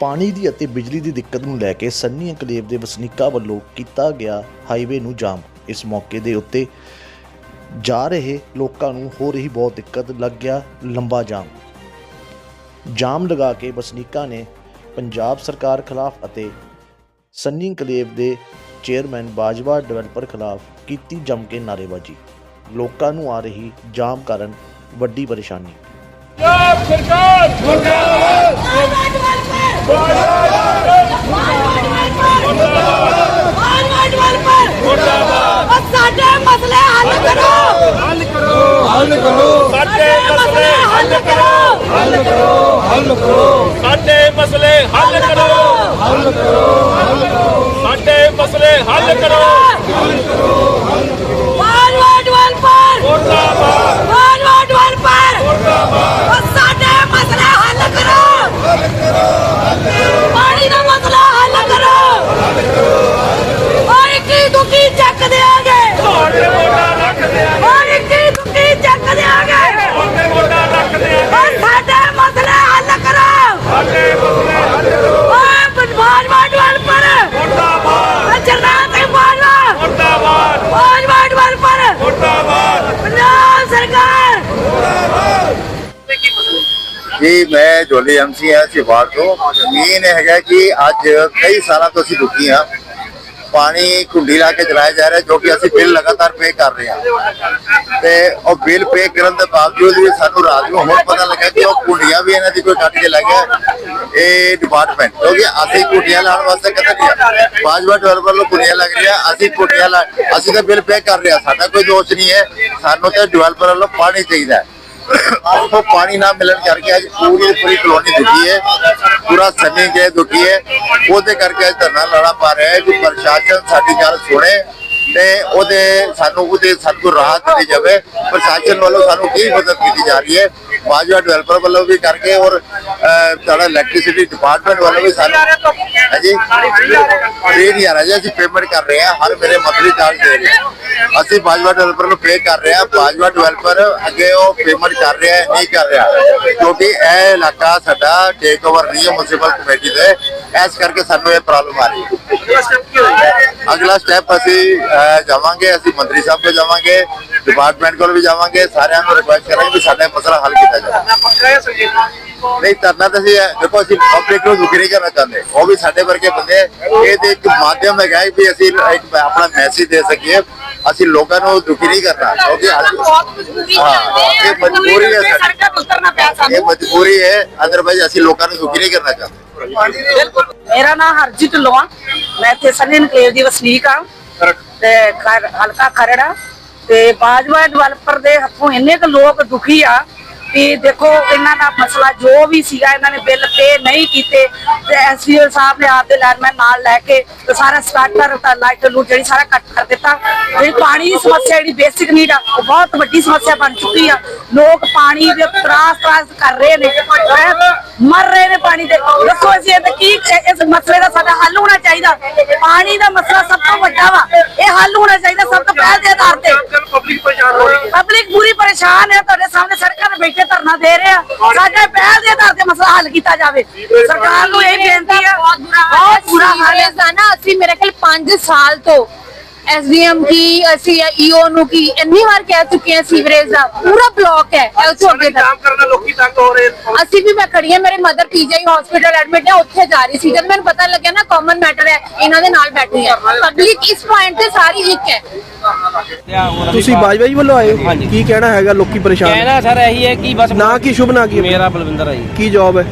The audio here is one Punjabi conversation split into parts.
ਪਾਣੀ ਦੀ ਅਤੇ ਬਿਜਲੀ ਦੀ ਦਿੱਕਤ ਨੂੰ ਲੈ ਕੇ ਸੰਨੀ ਐਨਕਲੇਵ ਦੇ ਵਸਨੀਕਾਂ ਵੱਲੋਂ ਕੀਤਾ ਗਿਆ ਹਾਈਵੇ ਨੂੰ ਜਾਮ। ਇਸ ਮੌਕੇ ਦੇ ਉੱਤੇ ਜਾ ਰਹੇ ਲੋਕਾਂ ਨੂੰ ਹੋ ਰਹੀ ਬਹੁਤ ਦਿੱਕਤ ਲੱਗ ਗਿਆ ਲੰਬਾ ਜਾਮ। ਜਾਮ ਲਗਾ ਕੇ ਵਸਨੀਕਾਂ ਨੇ ਪੰਜਾਬ ਸਰਕਾਰ ਖਿਲਾਫ ਅਤੇ ਸੰਨੀ ਐਨਕਲੇਵ ਦੇ ਚੇਅਰਮੈਨ ਬਾਜਵਾ ਡਿਵੈਲਪਰ ਖਿਲਾਫ ਕੀਤੀ ਜੰਮ ਕੇ ਨਾਅਰੇਬਾਜ਼ੀ। ਲੋਕਾਂ ਨੂੰ ਆ ਰਹੀ ਜਾਮ ਕਾਰਨ ਵੱਡੀ ਪਰੇਸ਼ਾਨੀ। ਪੰਜਾਬ ਸਰਕਾਰ! ਸਾਡੇ ਮਸਲੇ ਹੱਲ ਕਰੋ ਹੱਲ ਕਰੋ ਹੱਲ ਕਰੋ ਸਾਡੇ ਮਸਲੇ ਹੱਲ ਕਰੋ ਹੱਲ ਕਰੋ ਹੱਲ ਕਰੋ ਸਾਡੇ ਮਸਲੇ ਹੱਲ ਕਰੋ ਹੱਲ ਕਰੋ ਹੱਲ ਕਰੋ ਸਾਡੇ ਮਸਲੇ ਹੱਲ ਕਰੋ ਫਾਰਵਰਡ ਜੀ, ਮੈਂ ਜੋਲੀ ਐਮਸੀ ਹਾਂ ਸਿਵਾਰ ਤੋਂ। ਮੇਨ ਹੈਗਾ ਕਿ ਅੱਜ ਕਈ ਸਾਲਾਂ ਤੋਂ ਅਸੀਂ ਦੁਖੀ ਹਾਂ। ਪਾਣੀ ਕੁੰਡੀ ਲਾ ਕੇ ਚਲਾਇਆ ਜਾ ਰਿਹਾ, ਜੋ ਕਿ ਅਸੀਂ ਬਿੱਲ ਲਗਾਤਾਰ ਪੇ ਕਰ ਰਹੇ ਹਾਂ। ਤੇ ਉਹ ਬਿੱਲ ਪੇ ਕਰਨ ਦੇ ਬਾਵਜੂਦ ਵੀ ਸਾਨੂੰ ਰਾਤ ਨੂੰ ਹੁਣ ਪਤਾ ਲੱਗਾ ਕਿ ਉਹ ਕੁੰਡੀਆਂ ਵੀ ਇਹਨਾਂ ਦੀ ਕੋਈ ਕੱਟ ਕੇ ਲੈ ਗਿਆ ਇਹ ਡਿਪਾਰਟਮੈਂਟ ਕਿਉਂਕਿ ਅਸੀਂ ਕੁੰਡੀਆਂ ਲਾਉਣ ਵਾਸਤੇ ਕਦੇ ਨਹੀਂ ਬਾਜਵਾ ਡਿਵੈਲਪਰ ਵੱਲੋਂ ਕੁੰਡੀਆਂ ਲੱਗ ਰਹੀਆਂ, ਅਸੀਂ ਕੁੰਡੀਆਂ ਲਾ ਅਸੀਂ ਤਾਂ ਬਿੱਲ ਪੇ ਕਰ ਰਹੇ ਹਾਂ, ਸਾਡਾ ਕੋਈ ਦੋਸ਼ ਨਹੀਂ ਹੈ। ਸਾਨੂੰ ਤਾਂ ਡਿਵੈਲਪਰ ਵੱਲੋਂ ਪਾਣੀ ਚਾਹੀਦਾ ਹੈ। ਉਹ ਪਾਣੀ ਨਾ ਮਿਲਣ ਕਰਕੇ ਅੱਜ ਪੂਰੀ ਦੀ ਪੂਰੀ ਕਲੋਨੀ ਦੁਖੀ ਹੈ। ਪੂਰਾ ਸਮੇਂ ਜੇ ਦੁਖੀ ਹੈ, ਉਹਦੇ ਕਰਕੇ ਅੱਜ ਧਰਨਾ ਲਾਣਾ ਪਾ ਰਿਹਾ ਹੈ ਕਿ ਪ੍ਰਸ਼ਾਸਨ ਸਾਡੀ ਗੱਲ ਸੁਣੇ। ਤੇ ਉਹਦੇ ਸਾਨੂੰ ਉਹਦੇ ਸਾਨੂੰ ਰਾਹਤ ਦਿੱਤੀ ਜਾਵੇ, ਪ੍ਰਸ਼ਾਸਨ ਵੱਲੋਂ ਸਾਨੂੰ ਕੀ ਮਦਦ ਕੀਤੀ ਜਾ ਰਹੀ ਹੈ, ਬਾਜਵਾ ਡਿਵੈਲਪਰ ਵੱਲੋਂ ਵੀ ਕਰਕੇ ਔਰ ਸਾਡਾ ਇਲੈਕਟ੍ਰਿਸਿਟੀ ਡਿਪਾਰਟਮੈਂਟ ਵੱਲੋਂ ਵੀ ਸਾਨੂੰ, ਹਾਂਜੀ ਫ੍ਰੀ ਨਹੀਂ ਆ ਰਿਹਾ ਅਸੀਂ ਪੇਮੈਂਟ ਕਰ ਰਹੇ ਹਾਂ, ਹਰ ਮਹੀਨੇ ਮੰਥਲੀ ਚਾਰਜ ਦੇ ਰਹੇ ਹਾਂ। ਅਸੀਂ ਬਾਜਵਾ ਡਿਵੈਲਪਰ ਨੂੰ ਪੇ ਕਰ ਰਹੇ ਹਾਂ, ਬਾਜਵਾ ਡਿਵੈਲਪਰ ਅੱਗੇ ਉਹ ਪੇਮੈਂਟ ਕਰ ਰਿਹਾ ਹੈ, ਨਹੀਂ ਕਰ ਰਿਹਾ। ਕਿਉਂਕਿ ਇਹ ਇਲਾਕਾ ਸਾਡਾ ਟੇਕ ਓਵਰ ਨਹੀਂ ਹੈ ਮਿਊਨਿਸਪਲ ਕਮੇਟੀ ਦੇ, ਇਸ ਕਰਕੇ ਸਾਨੂੰ ਇਹ ਪ੍ਰੋਬਲਮ ਆ ਰਹੀ ਹੈ। ਅਗਲਾ ਸਟੈਪ ਅਸੀਂ ਜਾਵਾਂਗੇ ਅਸੀਂ ਮੰਤਰੀ ਸਾਹਿਬ ਕੋਲ ਜਾਵਾਂਗੇ ਡਿਪਾਰਟਮੈਂਟ ਕੋਲ ਵੀ ਜਾਵਾਂਗੇ ਸਾਰਿਆਂ ਨੂੰ ਰਿਕੁਐਸਟ ਕਰਾਂਗੇ ਵੀ ਸਾਡਾ ਮਸਲਾ ਹੱਲ ਕੀਤਾ ਜਾਵੇ। ਨਹੀਂ ਧਰਨਾ ਤਾਂ ਅਸੀਂ ਦੇਖੋ ਅਸੀਂ ਪਬਲਿਕ ਨੂੰ ਦੁਖੀ ਨਹੀਂ ਕਰਨਾ ਚਾਹੁੰਦੇ। ਉਹ ਵੀ ਸਾਡੇ ਵਰਗੇ ਬੰਦੇ ਇਹ ਤੇ ਇੱਕ ਮਾਧਿਅਮ ਹੈਗਾ ਹੈ ਵੀ ਅਸੀਂ ਇੱਕ ਆਪਣਾ ਮੈਸੇਜ ਦੇ ਸਕੀਏ। ਅਸੀਂ ਲੋਕਾਂ ਨੂੰ ਦੁਖੀ ਨਹੀਂ ਕਰਨਾ ਕਿਉਂਕਿ ਇਹ ਮਜਬੂਰੀ ਹੈ ਸਾਡੀ। ਇਹ ਮਜਬੂਰੀ ਹੈ ਅਦਰਵਾਈਜ਼ ਅਸੀਂ ਲੋਕਾਂ ਨੂੰ ਦੁਖੀ ਨਹੀਂ ਕਰਨਾ ਚਾਹੁੰਦੇ। ਬਿਲਕੁਲ। ਮੇਰਾ ਨਾਮ ਹਰਜੀਤ ਲੋਆ। ਮੈਂ ਇੱਥੇ ਸਨੀ ਇਨਕਲੇਵ ਦੀ ਵਸਨੀਕ ਆ ਤੇ ਹਲਕਾ ਖਰੜਾ ਤੇ ਬਾਜਵਾ ਡਿਵੈਲਪਰ ਦੇ ਹੱਥੋਂ ਇੰਨੇ ਕੁ ਲੋਕ ਦੁਖੀ ਆ ਕਿ ਦੇਖੋ ਇਹਨਾਂ ਦਾ ਮਸਲਾ ਜੋ ਵੀ ਸੀਗਾ ਇਹਨਾਂ ਨੇ ਬਿੱਲ ਪੇ ਨਹੀਂ ਕੀਤੇ ਤੇ ਐਸਡੀਓ ਸਾਹਿਬ ਨੇ ਆਪਦੇ ਲਾਈਨਮੈਨ ਨਾਲ ਲੈ ਕੇ ਤੇ ਸਾਰਾ ਸਟਾਰਟਰ ਤਾਂ ਲਾਈਟ ਨੂੰ ਜਿਹੜੀ ਸਾਰਾ ਕੱਟ ਕਰ ਦਿੱਤਾ। ਜਿਹੜੀ ਪਾਣੀ ਦੀ ਸਮੱਸਿਆ ਜਿਹੜੀ ਬੇਸਿਕ ਨੀਡ ਆ, ਉਹ ਬਹੁਤ ਵੱਡੀ ਸਮੱਸਿਆ ਬਣ ਚੁੱਕੀ ਆ। ਲੋਕ ਪਾਣੀ ਦੇ ਤਰਾਸ ਤਰਾਸ ਕਰ ਰਹੇ ਨੇ ਮਰ ਰਹੇ ਪਾਣੀ ਦੇ। ਦੱਸੋ ਅਸੀਂ ਇਹ ਕੀ ਇਸ ਮਸਲੇ ਦਾ ਸਾਡਾ ਹੱਲ ਹੋਣਾ ਚਾਹੀਦਾ। ਪਾਣੀ ਦਾ ਮਸਲਾ ਸਭ ਤੋਂ ਵੱਡਾ ਵਾ। ਇਹ ਹੱਲ ਹੋਣਾ ਚਾਹੀਦਾ ਸਭ ਤੋਂ ਪਹਿਲ ਦੇ ਆਧਾਰ ਤੇ। ਪਬਲਿਕ ਪਰੇਸ਼ਾਨ ਹੋ ਰਹੀ ਹੈ ਪਬਲਿਕ ਪੂਰੀ ਪਰੇਸ਼ਾਨ ਹੈ, ਤੁਹਾਡੇ ਸਾਹਮਣੇ ਸੜਕਾਂ ਤੇ ਬੈਠੇ ਧਰਨਾ ਦੇ ਰਹੇ ਆ। ਸਾਡੇ ਪਹਿਲ ਦੇ ਆਧਾਰ ਤੇ ਮਸਲਾ ਹੱਲ ਕੀਤਾ ਜਾਵੇ। ਸਰਕਾਰ ਨੂੰ ਇਹ ਬੇਨਤੀ ਹੈ, ਬਹੁਤ ਬੁਰਾ ਹਾਲ ਹੈ। ਨਾ ਅਸੀਂ ਮੇਰੇ ਖਿਆਲ 5 ਸਾਲ ਤੋਂ ਐਸਡੀਐਮ ਕੀ ਅਸੀਂ ਈਓ ਨੂੰ ਕੀ ਇੰਨੀ ਵਾਰ ਕਹਿ ਚੁੱਕੇ ਹਾਂ ਸੀਵਰੇਜ ਦਾ ਪੂਰਾ ਬਲੌਕ ਹੈ ਇਹ ਤੋਂ ਅੱਗੇ ਤੱਕ। ਕੰਮ ਕਰਨਾ ਲੋਕੀ ਤੰਗ ਹੋ ਰਹੇ ਨੇ। ਅਸੀਂ ਵੀ ਮੈਂ ਖੜੀ ਹਾਂ ਮੇਰੇ ਮਦਰ ਪੀਜੀਆਈ ਹਸਪੀਟਲ ਐਡਮਿਟ ਹੈ ਉੱਥੇ ਜਾ ਰਹੀ ਸੀ। ਜਦ ਮੈਨੂੰ ਪਤਾ ਲੱਗਿਆ ਨਾ ਕਾਮਨ ਮੈਟਰ ਹੈ ਇਹਨਾਂ ਦੇ ਨਾਲ ਬੈਠੀ ਹੈ। ਪਬਲਿਕ ਇਸ ਪੁਆਇੰਟ ਤੇ ਸਾਰੀ ਇੱਕ ਹੈ। ਤੁਸੀਂ ਬਾਜਵਾ ਜੀ ਵੱਲੋਂ ਆਏ ਹੋ? ਕੀ ਕਹਿਣਾ ਹੈਗਾ? ਲੋਕੀ ਪਰੇਸ਼ਾਨ? ਕਹਿਣਾ ਸਰ ਇਹੀ ਹੈ ਕਿ ਬਸ ਨਾ ਕੀ ਸ਼ੁਭ ਨਾ ਕੀ ਮੇਰਾ ਬਲਵਿੰਦਰ ਹੈ ਜੀ। ਕੀ ਜੌਬ ਹੈ?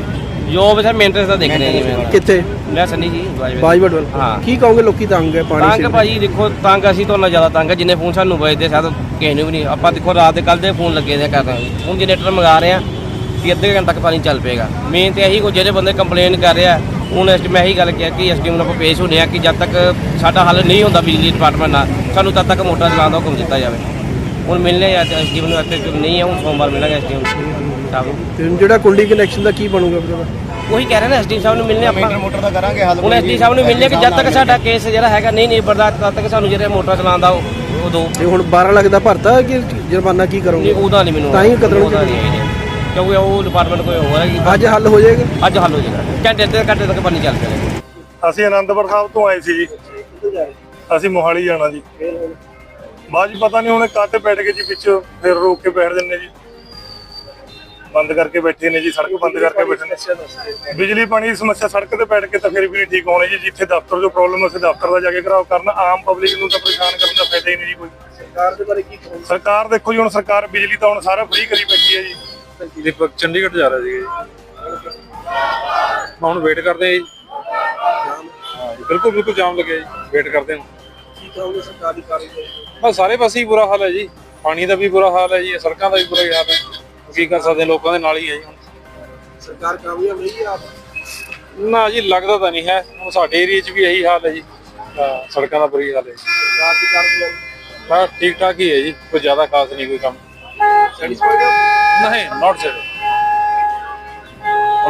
ਜੋਬ ਸਰ ਮੇਨਟੇਨੈਂਸ ਦਾ ਦੇਖ ਰਹੇ ਜੀ ਮੈਂ। ਕਿੱਥੇ? ਮੈਂ ਸੰਨੀ ਜੀ ਬਾਜਵਾ ਵੱਲ ਹਾਂ। ਕੀ ਕਹੋਗੇ ਲੋਕੀ ਤੰਗ ਹੈ ਪਾਣੀ ਤੰਗ ਸੇ ਭਾਜੀ ਦੇਖੋ ਤੰਗ ਅਸੀਂ ਤੋਂ ਨਾ ਜ਼ਿਆਦਾ ਤੰਗ ਹੈ ਜਿੰਨੇ ਫੋਨ ਸਾਨੂੰ ਵੱਜਦੇ ਸਾਦ ਕਿਸੇ ਨੂੰ ਵੀ ਨਹੀਂ। ਆਪਾਂ ਦੇਖੋ ਰਾਤ ਦੇ ਕੱਲ ਦੇ ਫੋਨ ਲੱਗੇ ਦੇ ਕਰ ਰਹੇ। ਹਾਂ। ਹੁਣ ਜਨਰੇਟਰ ਮੰਗਾ ਰਹੇ ਆ ਕਿ ਅੱਧੇ ਘੰਟੇ ਤੱਕ ਪਾਣੀ ਚੱਲ ਪਏਗਾ। ਮੇਨ ਤੇ ਇਹੀ ਕੋ ਜਿਹੜੇ ਬੰਦੇ ਕੰਪਲੇਨ ਕਰ ਰਿਹਾ ਹੁਣ ਇਸ ਮੈਂ ਇਹੀ ਗੱਲ ਕਿਹਾ ਕਿ ਐਸਡੀਐਮ ਨੂੰ ਆਪਾਂ ਪੇਸ਼ ਹੁੰਦੇ ਆ ਕਿ ਜਦ ਤੱਕ ਸਾਡਾ ਹੱਲ ਨਹੀਂ ਹੁੰਦਾ ਬਿਜਲੀ ਡਿਪਾਰਟਮੈਂਟ ਨਾਲ ਸਾਨੂੰ ਤਦ ਤੱਕ ਮੋਟਰ ਚਲਾਉਣ ਦਾ ਹੁਕਮ ਦਿੱਤਾ ਜਾਵੇ। ਹੁਣ ਮਿਲਨੇ ਆ ਐਸਡੀਐਮ ਨੂੰ ਇੱਥੇ ਨਹੀਂ ਹੈ ਹੁਣ ਸੋਮਵਾਰ ਮਿਲਾਂਗੇ ਐਸਡੀਐਮ ਸਾਹਿਬ ਨੂੰ। ਤੇ ਜਿਹੜਾ ਕੁੰਡੀ ਕਨੈਕਸ਼ਨ ਦਾ ਕੀ ਬਣੂਗਾ ਫਿਰ ਉਹਦਾ? ਉਹੀ ਕਹਿ ਰਹੇ ਨੇ ਐਸਡੀ ਸਾਹਿਬ ਨੂੰ ਮਿਲਨੇ ਆਪਾਂ। ਮੋਟਰ ਦਾ ਕਰਾਂਗੇ ਹੱਲ ਹੁਣ ਐਸਡੀ ਸਾਹਿਬ ਨੂੰ ਮਿਲਨੇ ਕਿ ਜਦ ਤੱਕ ਸਾਡਾ ਕੇਸ ਜਿਹੜਾ ਹੈਗਾ ਨਹੀਂ ਨਿਬੜਦਾ ਤਦ ਤੱਕ ਸਾਨੂੰ ਜਿਹੜੇ ਮੋਟਰ ਚਲਾਉਂਦਾ ਉਹ ਉਹ ਦੋ। ਤੇ ਹੁਣ 12 ਲੱਖ ਦਾ ਭਰਤਾ ਕਿ ਜੁਰਮਾਨਾ ਕੀ ਨਹੀਂ ਕਰੋਗੇ ਉਹਦਾ ਨਹੀਂ ਮੈਨੂੰ ਤਾਂ ਹੀ ਨਹੀਂ idea। ਕਿਉਂਕਿ ਉਹ ਡਿਪਾਰਟਮੈਂਟ ਕੋਈ ਹੋਰ ਹੈਗੀ। ਅੱਜ ਹੱਲ ਹੋ ਜਾਏਗਾ? ਅੱਜ ਹੱਲ ਹੋ ਜਾਏਗਾ। ਘੰਟੇ ਤੇ ਘੰਟੇ ਤੱਕ ਪਾਣੀ ਚੱਲ ਪਏਗਾ ਅਸੀਂ ਆਨੰਦਪੁਰ ਸਾਹਿਬ ਤੋਂ ਆਏ ਸੀ ਜੀ। ਅਸੀਂ ਮੋਹਾਲੀ ਜਾਣਾ ਜੀ। 'ਚ ਪਤਾ ਨਹੀਂ ਉਹਨੇ ਕੱਟ ਬੈਠ ਕੇ ਜੀ ਵਿੱਚ ਫਿਰ ਰੋਕ ਕੇ ਬੈਠ ਦਿੰਦੇ ਜੀ। ਬੰਦ ਕਰਕੇ ਬੈਠੇ ਨੇ ਜੀ ਸੜਕ ਬੰਦ ਕਰਕੇ ਬੈਠੇ ਨੇ। ਬਿਜਲੀ ਪਾਣੀ ਦੀ ਸਮੱਸਿਆ ਸੜਕ ਤੇ ਬੈਠ ਕੇ ਤਾਂ ਫਿਰ ਵੀ ਨਹੀਂ ਠੀਕ ਹੋਣੀ ਜੀ ਜਿੱਥੇ ਦਫ਼ਤਰ ਜੋ ਪ੍ਰੋਬਲਮ ਉਸੇ ਦਫ਼ਤਰ ਦਾ ਜਾ ਕੇ ਘਰਾਓ ਕਰਨਾ ਆਮ ਪਬਲਿਕ ਨੂੰ ਤਾਂ ਪਰੇਸ਼ਾਨ ਕਰਨ ਦਾ ਫਾਇਦਾ ਹੀ ਨਹੀਂ ਜੀ ਕੋਈ। ਸਰਕਾਰ ਦੇ ਬਾਰੇ ਕੀ ਸਰਕਾਰ ਦੇਖੋ ਜੀ ਹੁਣ ਸਰਕਾਰ ਬਿਜਲੀ ਤਾਂ ਹੁਣ ਸਾਰਾ ਫ੍ਰੀ ਕਰੀ ਬੈਠੀ ਹੈ ਜੀ। ਦੀਪਕ ਚੰਡੀਗੜ੍ਹ ਜਾ ਰਿਹਾ ਜੀ। ਹੁਣ ਵੇਟ ਕਰਦੇ ਆ ਜੀ, ਬਿਲਕੁਲ ਬਿਲਕੁਲ ਜਾਮ ਲੱਗਿਆ ਜੀ ਵੇਟ ਕਰਦੇ ਹਾਂ। ਕੀ ਕਹੋਗੇ ਸਰਕਾਰੀ ਕਾਰਜ ਬਸ ਸਾਰੇ ਪਾਸੇ ਹੀ ਬੁਰਾ ਹਾਲ ਹੈ ਜੀ। ਪਾਣੀ ਦਾ ਵੀ ਬੁਰਾ ਹਾਲ ਹੈ ਜੀ ਸੜਕਾਂ ਦਾ ਵੀ ਬੁਰਾ ਹਾਲ ਹੈ। ਕੀ ਕਰ ਸਕਦੇ ਲੋਕਾਂ ਦੇ ਨਾਲ ਹੀ ਹੈ ਜੀ ਹੁਣ। ਸਰਕਾਰ ਕਾਮਯਾਬ ਰਹੀ ਹੈ ਆਪ? ਨਾ ਜੀ ਲੱਗਦਾ ਤਾਂ ਨਹੀਂ ਹੈ। ਹੁਣ ਸਾਡੇ ਏਰੀਆ 'ਚ ਵੀ ਇਹੀ ਹਾਲ ਹੈ ਜੀ। ਸੜਕਾਂ ਦਾ ਬੁਰੀ ਹਾਲ ਹੈ। ਸਰਕਾਰ ਦੀ ਠੀਕ ਠਾਕ ਹੀ ਹੈ ਜੀ ਕੋਈ ਜ਼ਿਆਦਾ ਖਾਸ ਨਹੀਂ ਕੋਈ ਕੰਮ। ਸੈਟੀਸਫਾਈਡ ਨਹੀਂ ਨਾਟ ਸੈਟ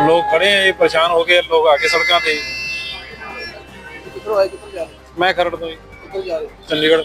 ਲੋਕ ਖੜੇ ਹੈ ਜੀ ਪਰੇਸ਼ਾਨ ਹੋ ਗਏ ਲੋਕ ਆ ਕੇ ਸੜਕਾਂ ਤੇ। ਕਿੱਧਰੋਂ ਆਏ ਕਿੱਧਰ ਜਾ ਰਹੇ? ਮੈਂ ਖਰੜ ਤੋਂ ਜੀ। ਕਿੱਧਰ ਜਾ ਰਹੇ ਚੰਡੀਗੜ੍ਹ।